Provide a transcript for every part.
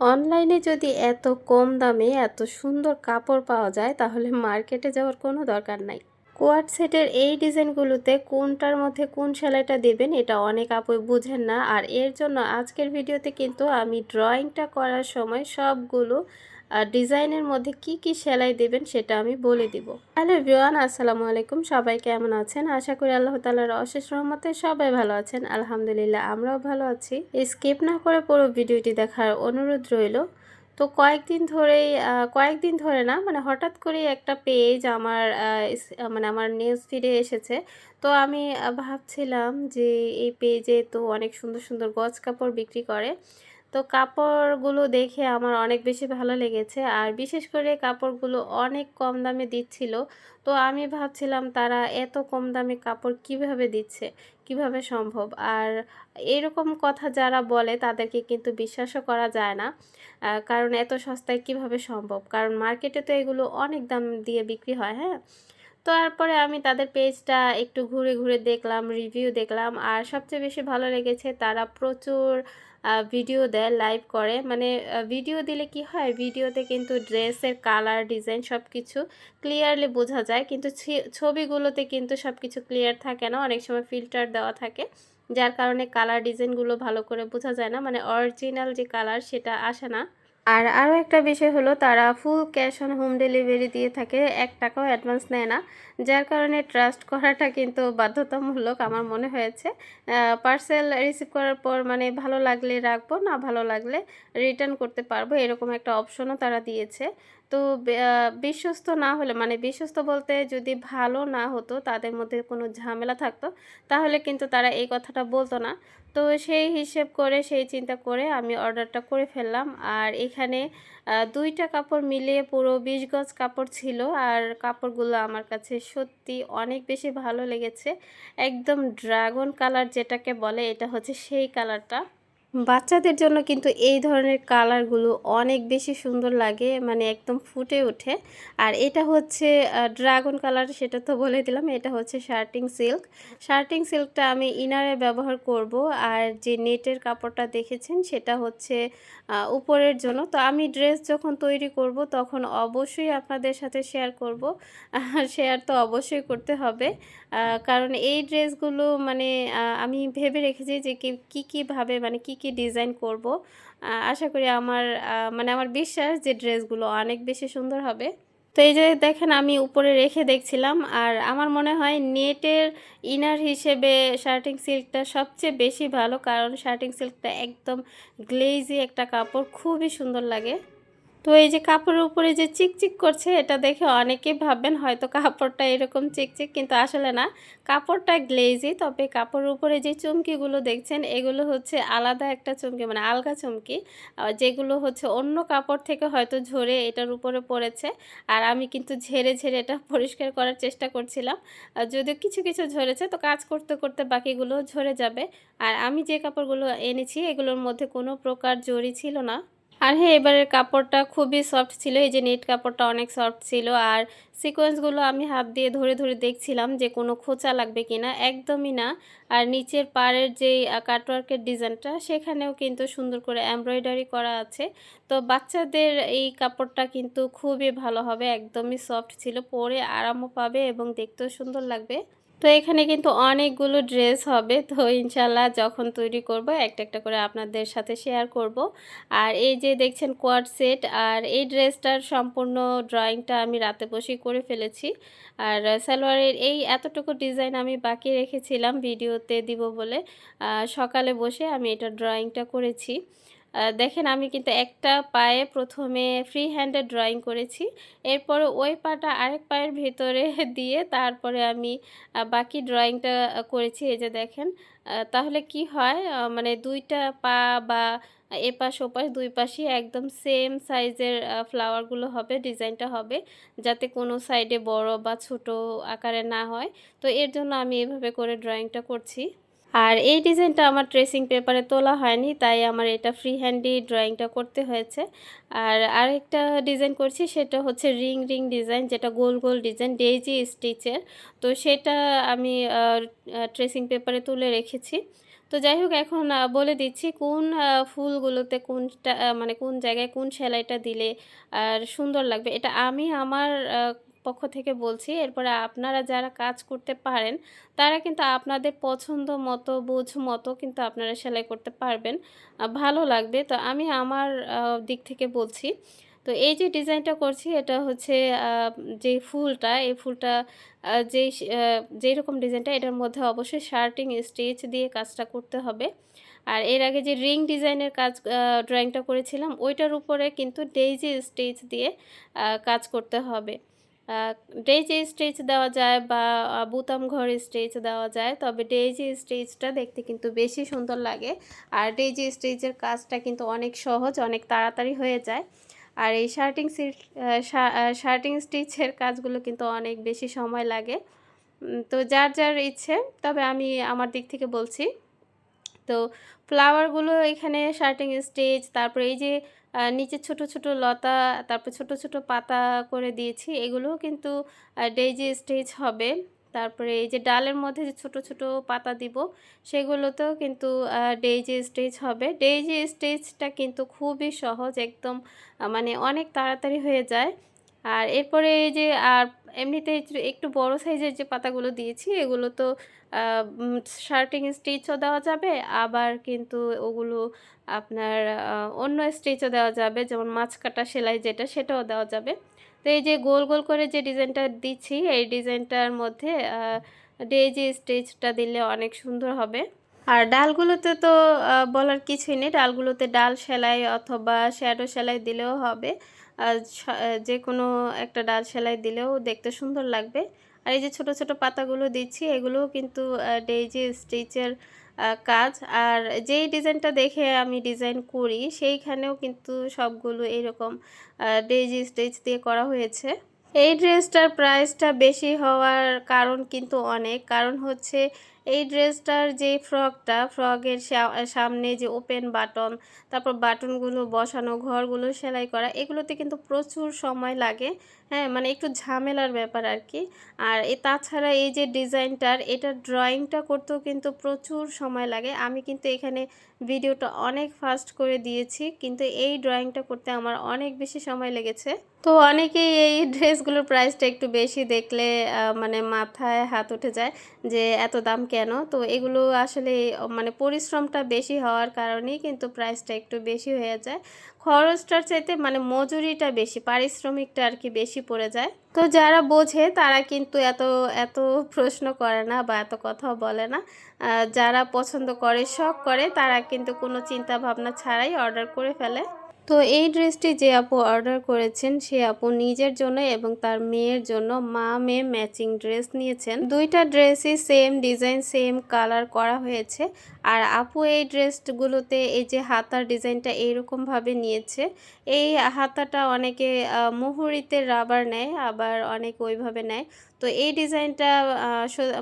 অনলাইনে যদি এত কম দামে এত সুন্দর কাপড় পাওয়া যায়, তাহলে মার্কেটে যাওয়ার কোনো দরকার নাই। কোয়াট সেটের এই ডিজাইনগুলোতে কোনটার মধ্যে কোন সেলাইটা দেবেন, এটা অনেক আপুই বুঝেন না। আর এর জন্য আজকের ভিডিওতে কিন্তু আমি ড্রয়িংটা করার সময় সবগুলো আর ডিজাইনের মধ্যে কি কি সেলাই দেবেন সেটা আমি বলে দিব। হ্যালো ভিওয়ান আসসালামু আলাইকুম। সবাই কেমন আছেন? আশা করি আল্লাহ তালার অশেষ রহমতে সবাই ভালো আছেন। আলহামদুলিল্লাহ, আমরাও ভালো আছি। স্কিপ না করে পুরো ভিডিওটি দেখার অনুরোধ রইল। তো কয়েকদিন ধরেই কয়েকদিন ধরে না মানে হঠাৎ করে একটা পেজ আমার মানে আমার নিউজ ফিডে এসেছে। তো আমি ভাবছিলাম যে এই পেজে তো অনেক সুন্দর সুন্দর গজ কাপড় বিক্রি করে। তো কাপড়গুলো দেখে আমার অনেক বেশি ভালো লেগেছে। আর বিশেষ করে কাপড়গুলো অনেক কম দামে দিচ্ছিল। তো আমি ভাবছিলাম তারা এত কম দামে কাপড় কীভাবে দিচ্ছে? কীভাবে সম্ভব? আর এরকম কথা যারা বলে তাদেরকে কিন্তু বিশ্বাসও করা যায় না। কারণ এত সস্তায় কীভাবে সম্ভব? কারণ মার্কেটে তো এগুলো অনেক দাম দিয়ে বিক্রি হয় হ্যাঁ? তো তারপরে আমি তাদের পেজটা একটু ঘুরে ঘুরে দেখলাম, রিভিউ দেখলাম। আর সবচেয়ে বেশি ভালো লেগেছে তারা প্রচুর ভিডিও দেয় লাইভ করে। মানে ভিডিও দিলে কি হয়? ভিডিওতে কিন্তু ড্রেসের কালার ডিজাইন সব কিছু ক্লিয়ারলি বোঝা যায়। কিন্তু ছবিগুলোতে কিন্তু সব কিছু ক্লিয়ার থাকে না। অনেক সময় ফিল্টার দেওয়া থাকে। যার কারণে কালার ডিজাইনগুলো ভালো করে বোঝা যায় না। মানে অরিজিনাল যে কালার সেটা আসে না। আর আরও একটা বিষয় হলো, তারা full cash on home delivery দিয়ে থাকে, এক টাকাও অ্যাডভান্স নেয় না। যার কারণে ট্রাস্ট করাটা কিন্তু বাধ্যতামূলক আমার মনে হয়েছে। পার্সেল রিসিভ করার পর মানে ভালো লাগলে রাখব, না ভালো লাগলে রিটার্ন করতে পারব, এরকম একটা অপশনও তারা দিয়েছে। তো বিশ্বস্ত না হলে মানে বিশ্বস্ত বলতে যদি ভালো না হতো, তাদের মধ্যে কোনো ঝামেলা থাকতো, তাহলে কিন্তু তারা এই কথাটা বলতো না। তো সেই হিসেব করে, সেই চিন্তা করে আমি অর্ডারটা করে ফেললাম। আর এখানে দুইটা কাপড় মিলিয়ে পুরো বিশ গজ কাপড় ছিল। আর কাপড়গুলো আমার কাছে সত্যি অনেক বেশি ভালো লেগেছে। একদম ড্রাগন কালার যেটাকে বলে, এটা হচ্ছে সেই কালারটা। বাচ্চাদের জন্য কিন্তু এই ধরনের কালারগুলো অনেক বেশি সুন্দর লাগে মানে একদম ফুটে ওঠে। আর এটা হচ্ছে ড্রাগন কালার, সেটা তো বলে দিলাম, এটা হচ্ছে শার্টিং সিল্ক। শার্টিং সিল্কটা আমি ইনারে ব্যবহার করব, আর যে নেটের কাপড়টা দেখেছেন, সেটা হচ্ছে উপরের জন্য। তো আমি ড্রেস যখন তৈরি করব, তখন অবশ্যই আপনাদের সাথে শেয়ার করব। শেয়ার তো অবশ্যই করতে হবে কারণ এই ড্রেসগুলো মানে আমি ভেবে রেখেছি যে কী কীভাবে মানে কী কী ডিজাইন করব। আশা করি আমার মানে আমার বিশ্বাস যে ড্রেসগুলো অনেক বেশি সুন্দর হবে। তো এই যে দেখেন আমি উপরে রেখে দেখছিলাম, আর আমার মনে হয় নেটের ইনার হিসেবে শার্টিং সিল্কটা সবচেয়ে বেশি ভালো, কারণ শার্টিং সিল্কটা একদম গ্লেজি একটা কাপড়, খুবই সুন্দর লাগে। তো এই যে কাপড়ের উপরে যে চিকচিক করছে, এটা দেখে অনেকেই ভাববেন হয়তো কাপড়টা এরকম চিকচিক, কিন্তু আসলে না। কাপড়টা গ্লেজি, তবে কাপড়ের উপরে যে চুমকিগুলো দেখছেন, এগুলো হচ্ছে আলাদা একটা চুমকি মানে আলগা চুমকি যেগুলো হচ্ছে অন্য কাপড় থেকে হয়তো ঝরে এটার উপরে পড়েছে। আর আমি কিন্তু ঝেড়ে ঝেড়ে এটা পরিষ্কার করার চেষ্টা করছিলাম। যদিও কিছু কিছু ঝরেছে, তো কাজ করতে করতে বাকিগুলো ঝরে যাবে। আর আমি যে কাপড়গুলো এনেছি, এগুলোর মধ্যে কোনো প্রকার জরি ছিল না। আর হ্যাঁ এবারের কাপড়টা খুবই সফট ছিল, এই যে নেট কাপড়টা অনেক সফট ছিল। আর সিকোয়েন্সগুলো আমি হাত দিয়ে ধরে ধরে দেখছিলাম যে কোনো খোঁচা লাগবে কিনা, একদমই না। আর নিচের পাড়ের যেই কাটওয়ার্কের ডিজাইনটা সেখানেও কিন্তু সুন্দর করে এমব্রয়ডারি করা আছে। তো বাচ্চাদের এই কাপড়টা কিন্তু খুবই ভালো হবে, একদমই সফট ছিল, পরে আরামও পাবে এবং দেখতেও সুন্দর লাগবে। তো এখানে কিন্তু অনেকগুলো ড্রেস হবে। তো ইনশাল্লাহ যখন তৈরি করব, একটা একটা করে আপনাদের সাথে শেয়ার করব। আর এই যে দেখছেন কোয়াড সেট, আর এই ড্রেসটার সম্পূর্ণ ড্রয়িংটা আমি রাতে বসেই করে ফেলেছি। আর সালোয়ারের এই এতটুকু ডিজাইন আমি বাকি রেখেছিলাম, ভিডিওতে দিব বলে। সকালে বসে আমি এটা ড্রয়িংটা করেছি। দেখেন আমি কিন্তু একটা পায়ে প্রথমে ফ্রি হ্যান্ডে ড্রয়িং করেছি, এরপরে ওই পাটা আরেক পায়ের ভেতরে দিয়ে তারপরে আমি বাকি ড্রয়িংটা করেছি। এই যে দেখেন তাহলে কি হয় মানে দুইটা পা বা এপাশ ওপাশ দুই পাশে একদম সেম সাইজের ফ্লাওয়ারগুলো হবে ডিজাইনটা হবে, যাতে কোনো সাইডে বড় বা ছোট আকারে না হয়। তো এর জন্য আমি এভাবে করে ড্রয়িংটা করছি। আর এই ডিজাইনটা আমার ট্রেসিং পেপারে তোলা হয়নি, তাই আমার এটা ফ্রি হ্যান্ডি ড্রয়িংটা করতে হয়েছে। আর আরেকটা ডিজাইন করছি, সেটা হচ্ছে রিং রিং ডিজাইন, যেটা গোল গোল ডিজাইন, ডেইজি স্টিচের। তো সেটা আমি ট্রেসিং পেপারে তুলে রেখেছি। তো যাই হোক, এখন বলে দিচ্ছি কোন ফুলগুলোতে কোনটা মানে কোন জায়গায় কোন সেলাইটা দিলে আর সুন্দর লাগবে। এটা আমি আমার পক্ষ থেকে বলছি। এরপরে আপনারা যারা কাজ করতে পারেন, তারা কিন্তু আপনাদের পছন্দ মতো, বুঝ মতো কিন্তু আপনারা সেলাই করতে পারবেন। ভালো লাগবে। তো আমি আমার দিক থেকে বলছি। তো এই যে ডিজাইনটা করছি এটা হচ্ছে যে ফুলটা, এই ফুলটা আ যেই রকম ডিজাইনটা এটার মধ্যে অবশ্যই শার্টিং স্টিচ দিয়ে কাজটা করতে হবে। আর এর আগে যে রিং ডিজাইনের কাজ ড্রয়িংটা করেছিলাম ওইটার উপরে কিন্তু ডেইজি স্টিচ দিয়ে কাজ করতে হবে। ডেইজি স্টিচ দেওয়া যায় বা বুতাম ঘর স্টিচ দেওয়া যায়। তবে ডেইজি স্টিচটা দেখতে কিন্তু বেশি সুন্দর লাগে। আর ডেইজি স্টিচের কাজটা কিন্তু অনেক সহজ, অনেক তাড়াতাড়ি হয়ে যায়। আর এই শার্টিং শার্টিং স্টিচের কাজগুলো কিন্তু অনেক বেশি সময় লাগে। তো যার, যার ইচ্ছে তবে আমি আমার দিক থেকে বলছি। তো ফ্লাওয়ারগুলো এখানে শার্টিং স্টিচ তারপরে এই যে নিচে ছোট, ছোট লতা তারপর ছোট, ছোট পাতা করে দিয়েছি। এগুলোও কিন্তু ডেইজি স্টেজ হবে। তারপরে এই যে ডালের মধ্যে যে ছোট, ছোট পাতা দিব সেগুলোতেও কিন্তু ডেইজি স্টেজ হবে। ডেইজি স্টেজটা কিন্তু খুবই সহজ একদম মানে অনেক তাড়াতাড়ি হয়ে যায়। আর এরপরে এই যে আর এমনিতে একটু বড় সাইজের যে পাতাগুলো দিয়েছি এগুলো তো শার্টিং স্টিচও দেওয়া যাবে আবার কিন্তু ওগুলো আপনার অন্য স্টিচও দেওয়া যাবে যেমন মাছ কাটা সেলাই যেটা সেটাও দেওয়া যাবে। তো এই যে গোল, গোল করে যে ডিজাইনটা দিচ্ছি এই ডিজাইনটার মধ্যে আ ডেইজি স্টিচটা দিলে অনেক সুন্দর হবে। আর ডালগুলোতে তো বলার কিছুই নেই। ডালগুলোতে ডাল সেলাই অথবা শ্যাডো সেলাই দিলেও হবে। আ কোনো একটা ডাল সেলাই দিলেও দেখতে সুন্দর লাগবে। আর এই যে ছোট, ছোট পাতাগুলো দিচ্ছি এগুলোও কিন্তু ডেইজি স্টিচের কাজ। আর যেই ডিজাইনটা দেখে আমি ডিজাইন করি সেইখানেও কিন্তু সবগুলো এরকম ডেইজি স্টিচ দিয়ে করা হয়েছে। এই ড্রেসটার প্রাইসটা বেশি হওয়ার কারণ কিন্তু অনেক। কারণ হচ্ছে এই ড্রেসটার যে ফ্রকটা, ফ্রকের সামনে যে ওপেন বাটন, তারপর বাটনগুলো বসানো, ঘরগুলো সেলাই করা এগুলোতে কিন্তু প্রচুর সময় লাগে। হ্যাঁ? মানে একটু ঝামেলার ব্যাপার আর কি আর এ তাছাড়া এই যে ডিজাইনটার, এটা ড্রয়িংটা করতেও কিন্তু প্রচুর সময় লাগে। আমি কিন্তু এখানে ভিডিওটা অনেক ফাস্ট করে দিয়েছি। কিন্তু এই ড্রয়িংটা করতে আমার অনেক বেশি সময় লেগেছে। তো অনেকেই এই ড্রেসগুলোর প্রাইসটা একটু বেশি দেখলে মানে মাথায় হাত উঠে যায় যে এত দাম কেন? তো এগুলো আসলে মানে পরিশ্রমটা বেশি হওয়ার কারণেই কিন্তু প্রাইসটা একটু বেশি হয়ে যায়। খরচটার চাইতে মানে মজুরিটা বেশি, পারিশ্রমিকটা আর কি বেশি পড়ে যায়। তো যারা বোঝে তারা কিন্তু এত, এত প্রশ্ন করে না বা এত কথাও বলে না। যারা পছন্দ করে, শখ করে তারা কিন্তু কোনো চিন্তা ভাবনা ছাড়াই অর্ডার করে ফেলে। তো এই ড্রেসটি যে আপু অর্ডার করেছেন সে আপু নিজের জন্য এবং তার মেয়ের জন্য মা-মেয়ে ম্যাচিং ড্রেস নিয়েছেন। দুইটা ড্রেসই সেম ডিজাইন, সেম কালার করা হয়েছে। আর আপু এই ড্রেসগুলোতে এই যে হাতার ডিজাইনটা এইরকমভাবে নিয়েছে। এই হাতাটা অনেকে মুহুরিতে রাবার নেয়, আবার অনেক ওইভাবে নেয়। তো এই ডিজাইনটা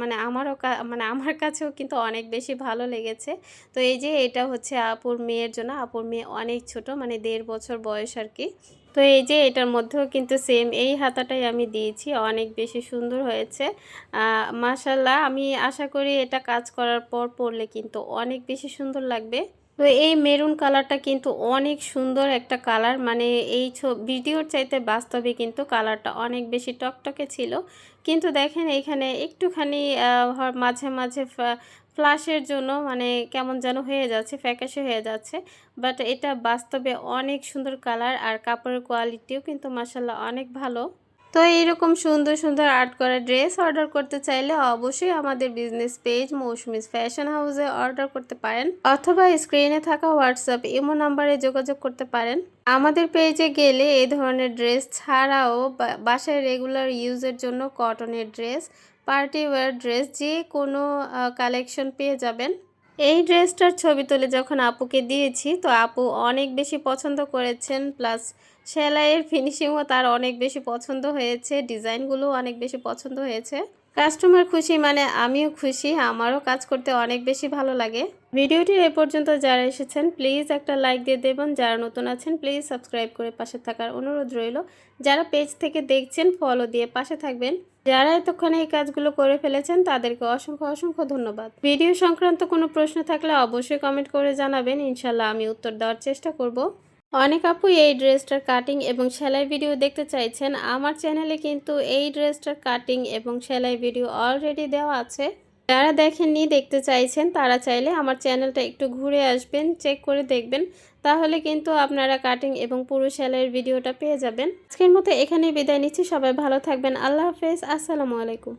মানে আমারও মানে আমার কাছেও কিন্তু অনেক বেশি ভালো লেগেছে। তো এই যে এটা হচ্ছে আপুর মেয়ের জন্য। আপুর মেয়ে অনেক ছোট মানে দেড় বছর বয়স আর কি তো এই যে এটার মধ্যেও কিন্তু সেম এই হাতাটাই আমি দিয়েছি। অনেক বেশি সুন্দর হয়েছে। আ মাশাআল্লাহ আমি আশা করি এটা কাজ করার পর পরলে কিন্তু অনেক বেশি সুন্দর লাগবে। তো এই মেরুন কালারটা কিন্তু অনেক সুন্দর একটা কালার। মানে এই ভিডিওর চাইতে বাস্তবে কিন্তু কালারটা অনেক বেশি টকটকে ছিল। কিন্তু দেখেন এখানে একটুখানি মাঝে, মাঝে ফ্লাশের জন্য মানে কেমন যেন হয়ে যাচ্ছে, ফ্যাকাশে হয়ে যাচ্ছে। বাট এটা বাস্তবে অনেক সুন্দর কালার আর কাপড়ের কোয়ালিটিও কিন্তু মাশাআল্লাহ অনেক ভালো। তো এইরকম সুন্দর, সুন্দর আর্ট করা ড্রেস অর্ডার করতে চাইলে অবশ্যই আমাদের বিজনেস পেজ মৌসুমীস ফ্যাশন হাউসে অর্ডার করতে পারেন অথবা স্ক্রিনে থাকা হোয়াটসঅ্যাপ ইমো নাম্বারে যোগাযোগ করতে পারেন। আমাদের পেজে গেলে এই ধরনের ড্রেস ছাড়াও বাসায় রেগুলার ইউজের জন্য কটনের ড্রেস, পার্টি ওয়্যার ড্রেস যে কোনো কালেকশন পেয়ে যাবেন। এই ড্রেসটার ছবি তুলে যখন আপুকে দিয়েছি তো আপু অনেক বেশি পছন্দ করেছেন প্লাস সেলাইয়ের ফিনিশিংও তার অনেক বেশি পছন্দ হয়েছে, ডিজাইনগুলো অনেক বেশি পছন্দ হয়েছে। কাস্টমার খুশি মানে আমিও খুশি, আমারও কাজ করতে অনেক বেশি ভালো লাগে। ভিডিওটির এ পর্যন্ত যারা এসেছেন, প্লিজ একটা লাইক দিয়ে দেবেন। যারা নতুন আছেন, প্লিজ সাবস্ক্রাইব করে পাশে থাকার অনুরোধ রইল। যারা পেজ থেকে দেখছেন, ফলো দিয়ে পাশে থাকবেন। যারা এতক্ষণে এই কাজগুলো করে ফেলেছেন, তাদেরকে অসংখ্য অসংখ্য ধন্যবাদ। ভিডিও সংক্রান্ত কোনো প্রশ্ন থাকলে অবশ্যই কমেন্ট করে জানাবেন। ইনশাল্লাহ আমি উত্তর দেওয়ার চেষ্টা করব। অনেক আপু এই ড্রেসটার কাটিং এবং সেলাই ভিডিও দেখতে চাইছেন। আমার চ্যানেলে কিন্তু এই ড্রেসটার কাটিং এবং সেলাই ভিডিও অলরেডি দেওয়া আছে। যারা দেখেননি দেখতে চাইছেন, তারা চাইলে আমার চ্যানেলটা একটু ঘুরে আসবেন চেক করে দেখবেন। তাহলে কিন্তু আপনারা কাটিং এবং পুরো সেলাইয়ের ভিডিওটা পেয়ে যাবেন। আজকের মতো এখানেই বিদায় নিচ্ছি। সবাই ভালো থাকবেন। আল্লাহ হাফেজ। আসসালামু আলাইকুম।